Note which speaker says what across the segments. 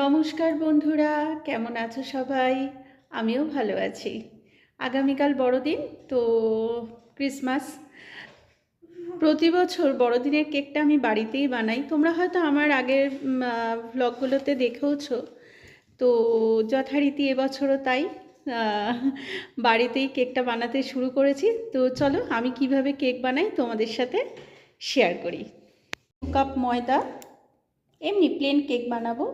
Speaker 1: নমস্কার বন্ধুরা, কেমন আছো সবাই? আমিও ভালো আছি। আগামীকাল বড়দিন, তো ক্রিসমাস। প্রতি বছর বড়দিনের কেকটা আমি বাড়িতেই বানাই। তোমরা হয়তো আমার আগের ব্লগগুলোতে দেখেওছো। তো যথারীতি এবছরও তাই বাড়িতেই কেকটা বানাতে শুরু করেছি। তো চলো, আমি কীভাবে কেক বানাই তোমাদের সাথে শেয়ার করি। কাপ ময়দা, এমনি প্লেন কেক বানাবো।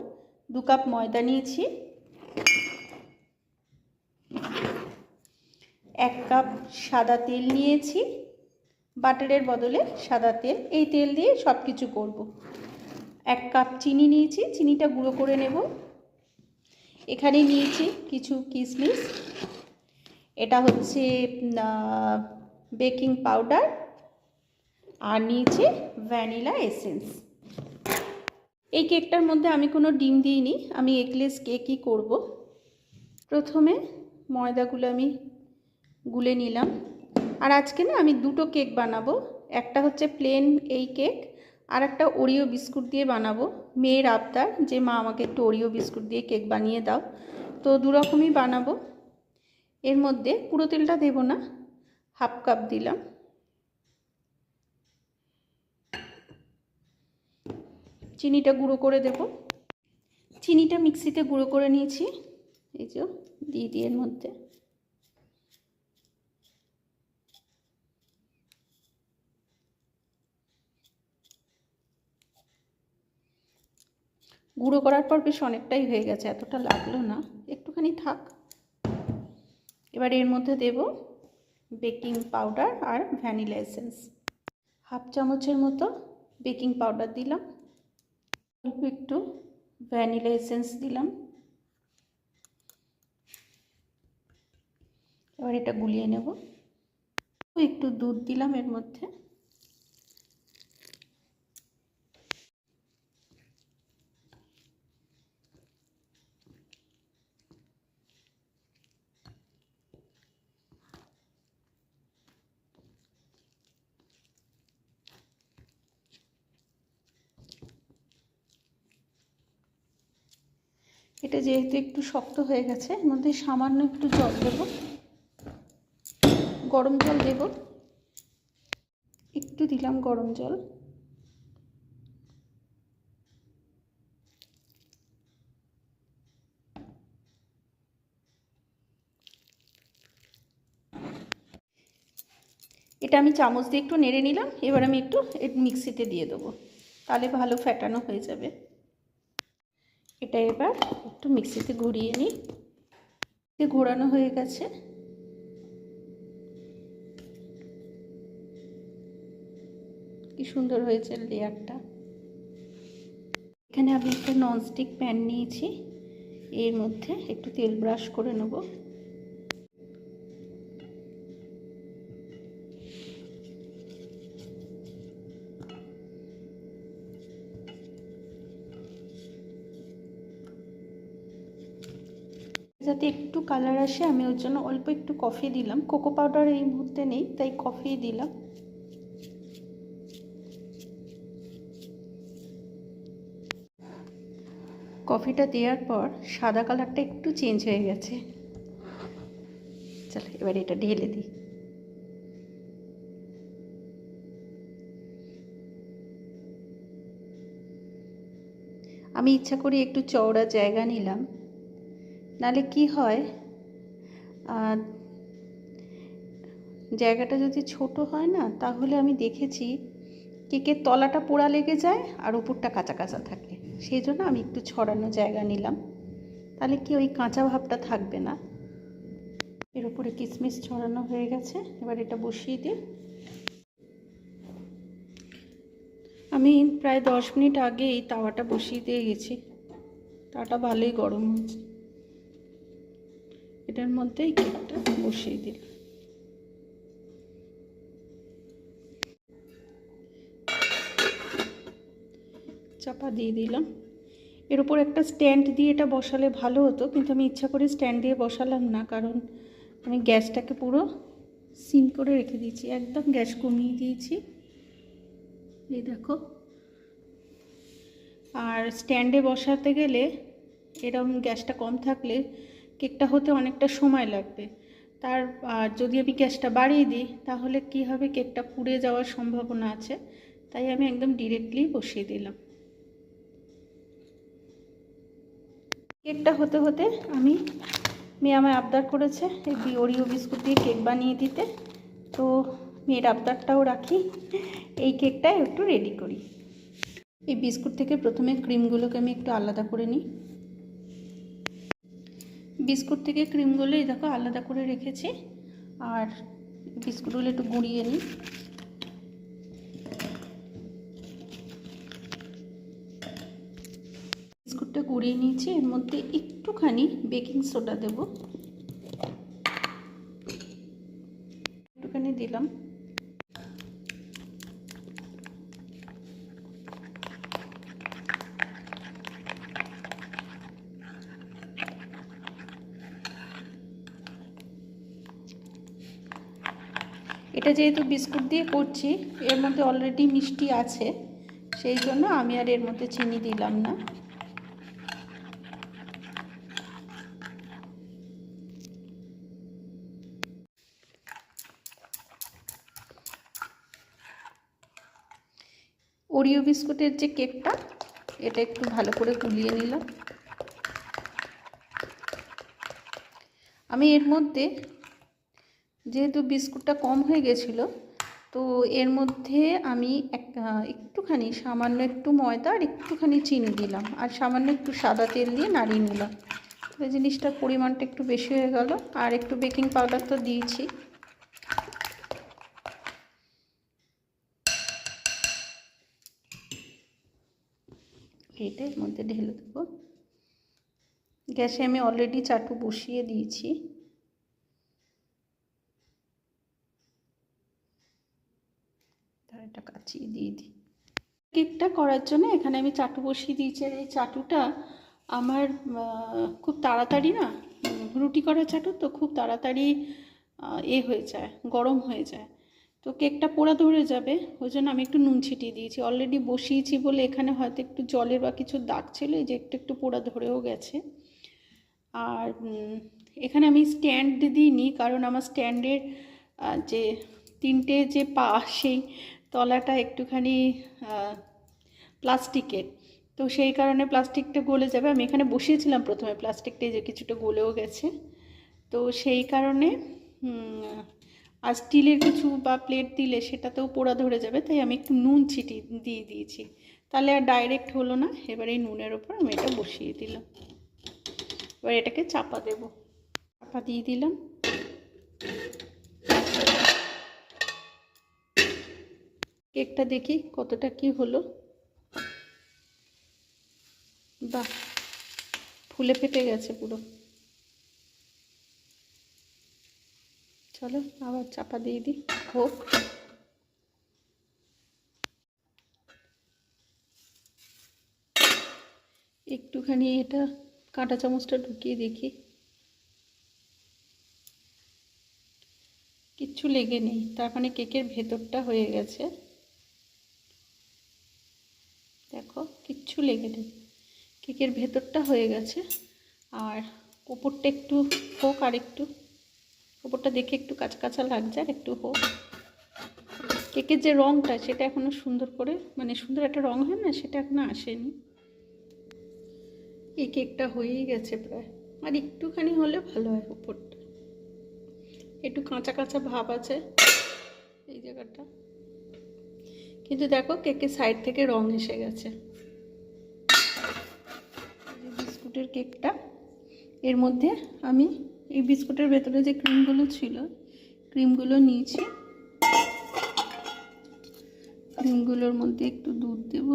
Speaker 1: দু কাপ ময়দা নিয়েছি। এক কাপ সাদা তেল নিয়েছি। বাটারের বদলে সাদা তেল। এই তেল দিয়ে সব কিছু করব। এক কাপ চিনি নিয়েছি। চিনিটা গুঁড়ো করে নেব। এখানে নিয়েছি কিছু কিশমিশ এটা হচ্ছে বেকিং পাউডার। আর নিয়েছি ভ্যানিলা এসেন্স। এই কেকটার মধ্যে আমি কোনো ডিম দিইনি, আমি এগলেস কেকই করব। প্রথমে ময়দাগুলো আমি গুলে নিলাম। আর আজকে না আমি দুটো কেক বানাবো, একটা হচ্ছে প্লেন এই কেক, আর একটা ওরিও বিস্কুট দিয়ে বানাবো। মেয়ের আবদার যে, মা, আমাকে একটু ওরিও বিস্কুট দিয়ে কেক বানিয়ে দাও। তো দু রকমই বানাবো। এর মধ্যে পুরো তেলটা দেবো না, হাফ কাপ দিলাম। চিনিটা গুঁড়ো করে দেব। চিনিটা মিক্সিতে গুঁড়ো করে নিয়েছি। এই যে, দিয়ে দিয়ে মধ্যে। গুঁড়ো করার পর বেশ অনেকটাই হয়ে গেছে, এতটা লাগল না। একটুখানি থাক। এবার এর মধ্যে দেব বেকিং পাউডার আর ভ্যানিলা এসেন্স। হাফ চামচের মতো বেকিং পাউডার দিলাম। অল্প একটু ভ্যানিলা এসেন্স দিলাম। এবার এটা গুলিয়ে নেব। একটু দুধ দিলাম এর মধ্যে। এটা যেহেতু একটু শক্ত হয়ে গেছে, এর মধ্যে সামান্য একটু জল দেব। গরম জল দেব। একটু দিলাম গরম জল। এটা আমি চামচ দিয়ে একটু নেড়ে নিলাম, এবার আমি একটু মিক্সিতে দিয়ে দেবো। তাহলে ভালো ফ্যাটানো হয়ে যাবে। এটা এবার একটু মিক্সিতে ঘুরিয়ে নিই। ঘোরানো হয়ে গেছে। কি সুন্দর হয়েছে লেয়ারটা। এখানে আমি একটা ননস্টিক প্যান নিয়েছি। এর মধ্যে একটু তেল ব্রাশ করে নেব। যাতে একটু কালার আসে, আমি ওর জন্য অল্প একটু কফি দিলাম। কোকো পাউডার এই মুহূর্তে নেই, তাই কফি দিলাম। কফিটা দেওয়ার পর সাদা কালারটা একটু চেঞ্জ হয়ে গেছে। চলো, এবার এটা ঢেলে দিই। আমি ইচ্ছা করি একটু চওড়া জায়গা নিলাম। নালে কি হয়? জায়গাটা যদি ছোট হয় না, তাহলে আমি দেখেছি কেকের তলাটা পোড়া লেগে যায় আর উপরটা কাঁচা কাঁচা থাকে। সেই জন্য আমি একটু ছড়ানো জায়গা নিলাম। তাহলে কি ওই কাঁচা ভাবটা থাকবে না? এর উপরে কিশমিশ ছড়ানো হয়ে গেছে। এবার এটা বসিয়ে দিই। আমি প্রায় দশ মিনিট আগেই তাওয়াটা বসিয়ে দিয়ে গেছি। তাওয়াটা ভালোই গরম হয়েছে এটার মধ্যেই কেকটা বসিয়ে দিলাম। চাপা দিয়ে দিলাম। এর উপর একটা স্ট্যান্ড দিয়ে এটা বসালে ভালো হতো, কিন্তু আমি ইচ্ছা করে স্ট্যান্ড দিয়ে বসালাম না, কারণ আমি গ্যাসটাকে পুরো সিম করে রেখে দিয়েছি, একদম গ্যাস কমিয়ে দিয়েছি। এই দেখো। আর স্ট্যান্ডে বসাতে গেলে এরম গ্যাসটা কম থাকলে কেকটা হতে অনেকটা সময় লাগবে। তার আর যদি আমি গ্যাসটা বাড়িয়ে দিই, তাহলে কি হবে? কেকটা পুড়ে যাওয়ার সম্ভাবনা আছে। তাই আমি একদম ডিরেক্টলি বসিয়ে দিলাম। কেকটা হতে হতে আমি, মেয়ে আমায় আবদার করেছে এই ওরিও বিস্কুট দিয়ে কেক বানিয়ে দিতে। তো মেয়ের আবদারটাও রাখি। এই কেকটা একটু রেডি করি। এই বিস্কুট থেকে প্রথমে ক্রিমগুলোকে আমি একটু আলাদা করে নিই। বিস্কুট থেকে ক্রিমগুলো এই দেখো আলাদা করে রেখেছি। আর বিস্কুটগুলো একটু গুঁড়িয়ে নিই। বিস্কুটটা গুঁড়িয়ে নিয়েছি, এর মধ্যে একটুখানি বেকিং সোডা দেব। একটুখানি দিলাম। এটা যেহেতু বিস্কুট দিয়ে করছি, এর মধ্যে অলরেডি মিষ্টি আছে, সেই জন্য আমি আর এর মধ্যে চিনি দিলাম না। ওরিও বিস্কুটের যে কেকটা, এটা একটু ভালো করে গুলিয়ে নিলাম। আমি এর মধ্যে যেহেতু বিস্কুটটা কম হয়ে গেছিল, তো এর মধ্যে আমি এক, একটুখানি সামান্য একটু ময়দা আর একটুখানি চিনি দিলাম। আর সামান্য একটু সাদা তেল দিয়ে নাড়িয়ে নিলাম। তাহলে জিনিসটার পরিমাণটা একটু বেশি হয়ে গেল। আর একটু বেকিং পাউডার তো দিয়েছি। এটা এর মধ্যে ঢেলে দেবো। গ্যাসে আমি অলরেডি চাটু বসিয়ে দিয়েছি। এটা কাচিয়ে দিয়ে দিই। কেকটা করার জন্য এখানে আমি চাটু বসিয়ে দিয়েছি আর এই চাটুটা আমার খুব তাড়াতাড়ি না রুটি করার চাটু তো খুব তাড়াতাড়ি এ হয়ে যায়, গরম হয়ে যায়। তো কেকটা পোড়া ধরে যাবে, ওই জন্য আমি একটু নুন ছিটিয়ে দিয়েছি। অলরেডি বসিয়েছি বলে এখানে হয়তো একটু জলের বা কিছু দাগ ছিল, এই যে একটু একটু পোড়া ধরেও গেছে। আর এখানে আমি স্ট্যান্ড দিইনি, কারণ আমার স্ট্যান্ডের যে তিনটে যে পা, সেই তলাটা একটুখানি প্লাস্টিকের। তো সেই কারণে প্লাস্টিকটা গলে যাবে। আমি এখানে বসিয়েছিলাম প্রথমে প্লাস্টিকটা যে কিছুটা গলেও গেছে। তো সেই কারণে আর স্টিলের কিছু বা প্লেট দিলে সেটাতেও পোড়া ধরে যাবে। তাই আমি একটু নুন ছিটি দিয়ে দিয়েছি। তাহলে আর ডাইরেক্ট হলো না। এবার এই নুনের ওপর আমি এটা বসিয়ে দিলাম। এবার এটাকে চাপা দেব। চাপা দিয়ে দিলাম। কেকটা দেখি কতটা কি হলো। বাহ, ফুলে ফেটে গেছে পুরো। চলো আবার চাপা দিয়ে দিই, হোক। একটুখানি এটা কাঁটা চামচটা ঢুকিয়ে দেখি। কিচ্ছু লেগে নেই, তার মানে কেকের ভেতরটা হয়ে গেছে। দেখো, কিচ্ছু লেগে নেই। কেকের ভেতরটা হয়ে গেছে। আর ওপরটা একটু হোক আর একটু, ওপরটা দেখে একটু কাঁচা কাঁচা লাগছে আর একটু হোক। কেকের যে রঙটা সেটা এখনও সুন্দর করে মানে সুন্দর একটা রঙ হয় না, সেটা এখনও আসেনি। এই কেকটা হয়েই গেছে প্রায়। আর একটুখানি হলে ভালো হয় ওপরটা। একটু কাঁচা কাঁচা ভাব আছে এই জায়গাটা। কিন্তু দেখো কেকের সাইড থেকে রং এসে গেছে। বিস্কুটের কেকটা, এর মধ্যে আমি এই বিস্কুটের ভেতরে যে ক্রিমগুলো ছিল ক্রিমগুলো নিয়েছি। ক্রিমগুলোর মধ্যে একটু দুধ দেব।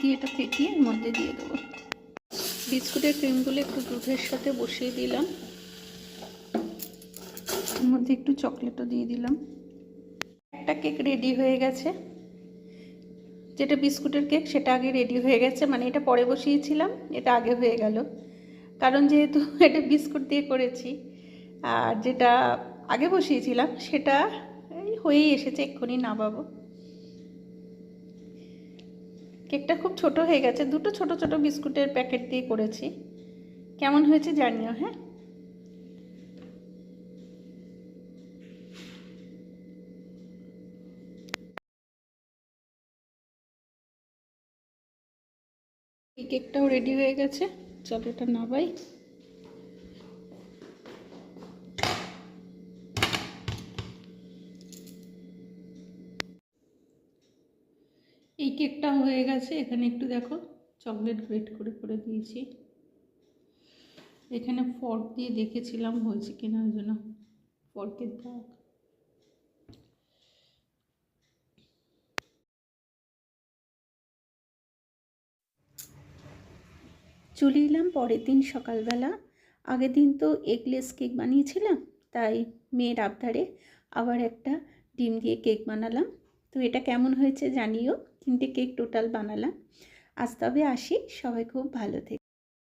Speaker 1: দিয়ে এটা ফেটিয়ে এর মধ্যে দিয়ে দেবো। বিস্কুটের ক্রিমগুলো একটু দুধের সাথে বসিয়ে দিলাম। মধ্যে একটু চকলেটও দিয়ে দিলাম। একটা কেক রেডি হয়ে গেছে। যেটা বিস্কুটের কেক, সেটা আগে রেডি হয়ে গেছে। মানে এটা পরে বসিয়েছিলাম, এটা আগে হয়ে গেল। কারণ যেহেতু এটা বিস্কুট দিয়ে করেছি, আর যেটা আগে বসিয়েছিলাম, সেটা হয়েই এসেছে, এক্ষুনি না নামাবো। কেকটা খুব ছোট হয়ে গেছে। দুটো ছোট ছোট বিস্কুটের প্যাকেট দিয়ে করেছি। কেমন হয়েছে জানিও হ্যাঁ? কেকটাও রেডি হয়ে গেছে। চলো এটা নাবাই। এই কেকটা হয়ে গেছে। এখানে একটু দেখো, চকলেট গ্রেট করে করে দিয়েছি। এখানে ফর্ক দিয়ে দেখেছিলাম হয়েছে কিনা ওই জন্য। ফর্কের দাগ। চলে এলাম পরের দিন সকালবেলা। আগের দিন তো এগলেস কেক বানিয়েছিলাম, তাই মেয়ের আবদারে আবার একটা ডিম দিয়ে কেক বানালাম। তো এটা কেমন হয়েছে জানিও, তিনটে কেক টোটাল বানালাম। আজ তবে আসি, সবাই খুব ভালো থেকে।